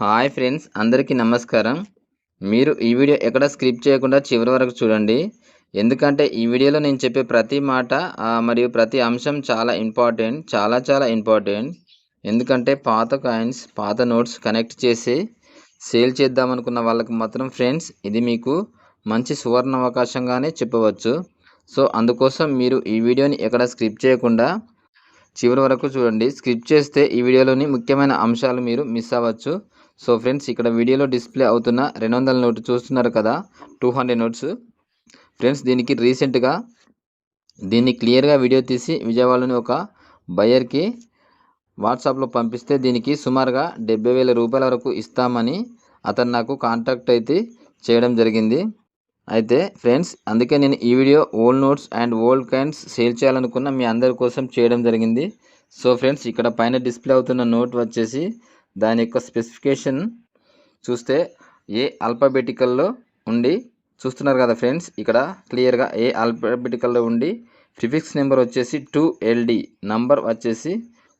Hi friends అందరికీ నమస్కారం. మీరు ఈ వీడియో ఎక్కడ స్క్రిప్ట్ చేయకుండా చివరి వరకు చూడండి. ఎందుకంటే ఈ వీడియోలో నేను చెప్పే ప్రతి మాట మరియు ప్రతి అంశం చాలా ఇంపార్టెంట్ చాలా చాలా ఇంపార్టెంట్. ఎందుకంటే పాత కాయిన్స్ పాత నోట్స్ కనెక్ట్ చేసి సేల్ చేద్దామనుకున్న వాళ్ళకి మాత్రం ఫ్రెండ్స్ ఇది మీకు మంచి సువర్ణ అవకాశంగానే చెప్పవచ్చు. సో అందుకోసం మీరు ఈ వీడియోని ఎక్కడ స్క్రిప్ట్ చేయకుండా చివరి వరకు చూడండి. స్క్రిప్ట్ చేస్తే ఈ వీడియోలోని ముఖ్యమైన అంశాలు మీరు మిస్ అవ్వచ్చు. సో ఫ్రెండ్స్ ఇక్కడ వీడియోలో డిస్ప్లే అవుతున్న రెండు వందల నోట్ చూస్తున్నారు కదా టూ హండ్రెడ్ నోట్స్. ఫ్రెండ్స్ దీనికి రీసెంట్గా దీన్ని క్లియర్గా వీడియో తీసి విజయవాడలోని ఒక బయర్కి వాట్సాప్లో పంపిస్తే దీనికి సుమారుగా డెబ్బై వేల రూపాయల వరకు ఇస్తామని అతను నాకు కాంటాక్ట్ అయితే చేయడం జరిగింది. అయితే ఫ్రెండ్స్ అందుకే నేను ఈ video old notes and old coins sale చేయాలనుకున్న మీ అందరి కోసం చేయడం జరిగింది. సో ఫ్రెండ్స్ ఇక్కడ పైన డిస్ప్లే అవుతున్న నోట్ వచ్చేసి దాని యొక్క స్పెసిఫికేషన్ చూస్తే ఏ అల్ఫాబెటికల్లో ఉండి చూస్తున్నారు కదా ఫ్రెండ్స్ ఇక్కడ క్లియర్గా ఏ అల్ఫాబెటికల్లో ఉండి ప్రిఫిక్స్ నెంబర్ వచ్చేసి టూ ఎల్డి నంబర్ వచ్చేసి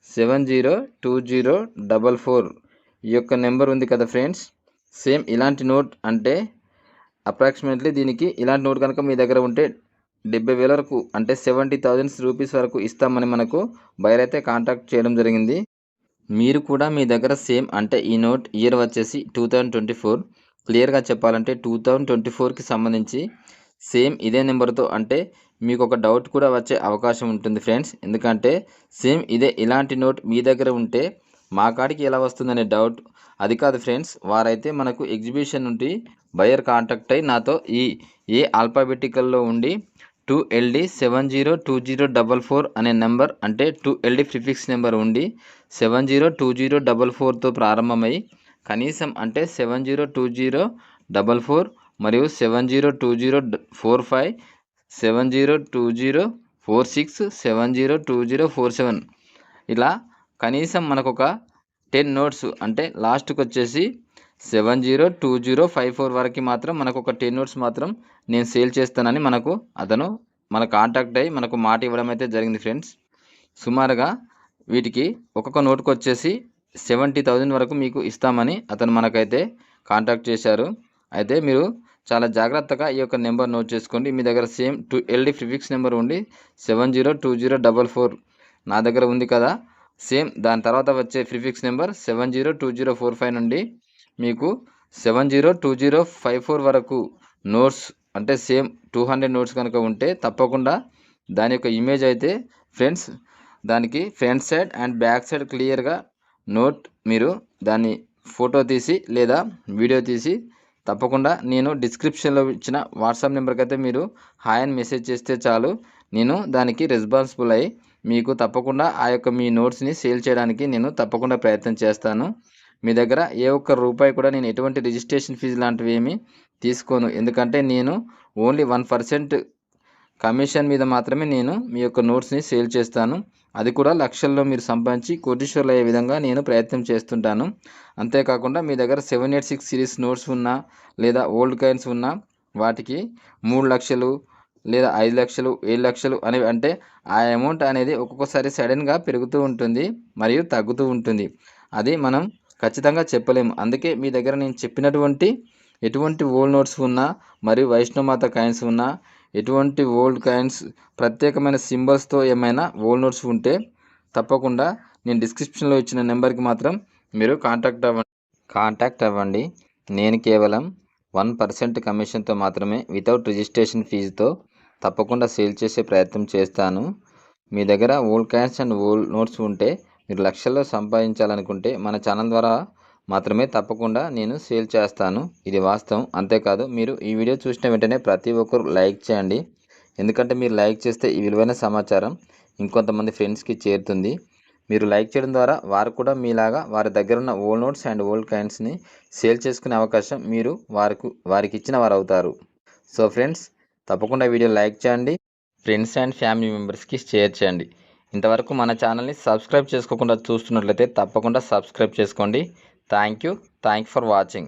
seven zero two zero double four ఈ యొక్క నెంబర్ ఉంది కదా ఫ్రెండ్స్. సేమ్ ఇలాంటి నోట్ అంటే అప్రాక్సిమేట్లీ దీనికి ఇలాంటి నోట్ కనుక మీ దగ్గర ఉంటే డెబ్బై వేల వరకు అంటే సెవెంటీ థౌజండ్స్ రూపీస్ వరకు ఇస్తామని మనకు బయరైతే కాంటాక్ట్ చేయడం జరిగింది. మీరు కూడా మీ దగ్గర సేమ్ అంటే ఈ నోట్ ఇయర్ వచ్చేసి టూ థౌజండ్ ట్వంటీ ఫోర్. క్లియర్గా చెప్పాలంటే టూ థౌజండ్ ట్వంటీ ఫోర్కి సంబంధించి సేమ్ ఇదే నెంబర్తో అంటే మీకు ఒక డౌట్ కూడా వచ్చే అవకాశం ఉంటుంది ఫ్రెండ్స్. ఎందుకంటే సేమ్ ఇదే ఇలాంటి నోట్ మీ దగ్గర ఉంటే మా కాడికి ఎలా వస్తుందనే డౌట్ అది కాదు ఫ్రెండ్స్. వారైతే మనకు ఎగ్జిబిషన్ నుండి బయర్ కాంటాక్ట్ అయ్యి నాతో ఈ ఏ ఆల్ఫాబెటికల్లో ఉండి two L D seven zero two zero double four అనే నెంబర్ అంటే two L D prefix number ఉండి seven zero two zero double ఫోర్తో ప్రారంభమై కనీసం అంటే seven zero two zero double four మరియు seven zero two zero four five seven zero two zero four six seven zero two zero four seven. ఇలా కనీసం మనకు ఒక ten notes అంటే లాస్ట్కి వచ్చేసి seven zero two zero five four వరకు మాత్రం మనకు ఒక టెన్ నోట్స్ మాత్రం నేను సేల్ చేస్తానని మనకు అతను మన కాంటాక్ట్ అయ్యి మనకు మాట ఇవ్వడం అయితే జరిగింది ఫ్రెండ్స్. సుమారుగా వీటికి ఒక్కొక్క నోట్కి వచ్చేసి సెవెంటీ థౌజండ్ వరకు మీకు ఇస్తామని అతను మనకైతే కాంటాక్ట్ చేశారు. అయితే మీరు చాలా జాగ్రత్తగా ఈ యొక్క నెంబర్ నోట్ చేసుకోండి. మీ దగ్గర same two L D prefix number ఉండి seven zero two zero double four నా దగ్గర ఉంది కదా. సేమ్ దాని తర్వాత వచ్చే prefix number seven zero two zero four five నుండి మీకు seven zero two zero five four వరకు నోట్స్ అంటే సేమ్ టూ హండ్రెడ్ నోట్స్ కనుక ఉంటే తప్పకుండా దాని యొక్క ఇమేజ్ అయితే ఫ్రెండ్స్ దానికి front side and back side క్లియర్గా నోట్ మీరు దాన్ని ఫోటో తీసి లేదా వీడియో తీసి తప్పకుండా నేను డిస్క్రిప్షన్లో ఇచ్చిన వాట్సాప్ నెంబర్కి అయితే మీరు హాయ్ అని మెసేజ్ చేస్తే చాలు. నేను దానికి రెస్పాన్సిబుల్ అయ్యి మీకు తప్పకుండా ఆ యొక్క మీ నోట్స్ని సేల్ చేయడానికి నేను తప్పకుండా ప్రయత్నం చేస్తాను. మీ దగ్గర ఏ ఒక్క రూపాయి కూడా నేను ఎటువంటి రిజిస్ట్రేషన్ ఫీజు లాంటివి ఏమి తీసుకోను. ఎందుకంటే నేను ఓన్లీ వన్ పర్సెంట్ కమిషన్ మీద మాత్రమే నేను మీ యొక్క నోట్స్ని సేల్ చేస్తాను. అది కూడా లక్షల్లో మీరు సంపాదించి కోటీశ్వర్లు అయ్యే విధంగా నేను ప్రయత్నం చేస్తుంటాను. అంతేకాకుండా మీ దగ్గర seven eight six series notes ఉన్నా లేదా ఓల్డ్ కాయిన్స్ ఉన్నా వాటికి మూడు లక్షలు లేదా ఐదు లక్షలు ఏడు లక్షలు అనేవి అంటే ఆ అమౌంట్ అనేది ఒక్కొక్కసారి సడన్గా పెరుగుతూ ఉంటుంది మరియు తగ్గుతూ ఉంటుంది. అది మనం ఖచ్చితంగా చెప్పలేము. అందుకే మీ దగ్గర నేను చెప్పినటువంటి ఎటువంటి ఓల్డ్ నోట్స్ ఉన్నా మరియు వైష్ణవమాత కాయిన్స్ ఉన్నా ఎటువంటి ఓల్డ్ కాయిన్స్ ప్రత్యేకమైన సింబల్స్తో ఏమైనా ఓల్డ్ నోట్స్ ఉంటే తప్పకుండా నేను డిస్క్రిప్షన్లో ఇచ్చిన నెంబర్కి మాత్రం మీరు కాంటాక్ట్ అవ్వండి కాంటాక్ట్ అవ్వండి. నేను కేవలం వన్ పర్సెంట్ కమిషన్తో మాత్రమే వితౌట్ రిజిస్ట్రేషన్ ఫీజుతో తప్పకుండా సేల్ చేసే ప్రయత్నం చేస్తాను. మీ దగ్గర old coins and old notes ఉంటే మీరు లక్షల్లో సంపాదించాలనుకుంటే మన ఛానల్ ద్వారా మాత్రమే తప్పకుండా నేను సేల్ చేస్తాను. ఇది వాస్తవం. అంతేకాదు మీరు ఈ వీడియో చూసిన వెంటనే ప్రతి ఒక్కరు లైక్ చేయండి. ఎందుకంటే మీరు లైక్ చేస్తే ఈ విలువైన సమాచారం ఇంకొంతమంది ఫ్రెండ్స్కి చేరుతుంది. మీరు లైక్ చేయడం ద్వారా వారు కూడా మీలాగా వారి దగ్గర ఉన్న ఓల్డ్ నోట్స్ అండ్ ఓల్డ్ కాయిన్స్ని సేల్ చేసుకునే అవకాశం మీరు వారికి వారికి ఇచ్చిన వారు అవుతారు. సో ఫ్రెండ్స్ తప్పకుండా వీడియో లైక్ చేయండి. ఫ్రెండ్స్ అండ్ ఫ్యామిలీ మెంబర్స్కి షేర్ చేయండి. ఇంతవరకు మన ఛానల్ని సబ్స్క్రైబ్ చేసుకోకుండా చూస్తున్నట్లయితే తప్పకుండా సబ్స్క్రైబ్ చేసుకోండి. Thank you thank for watching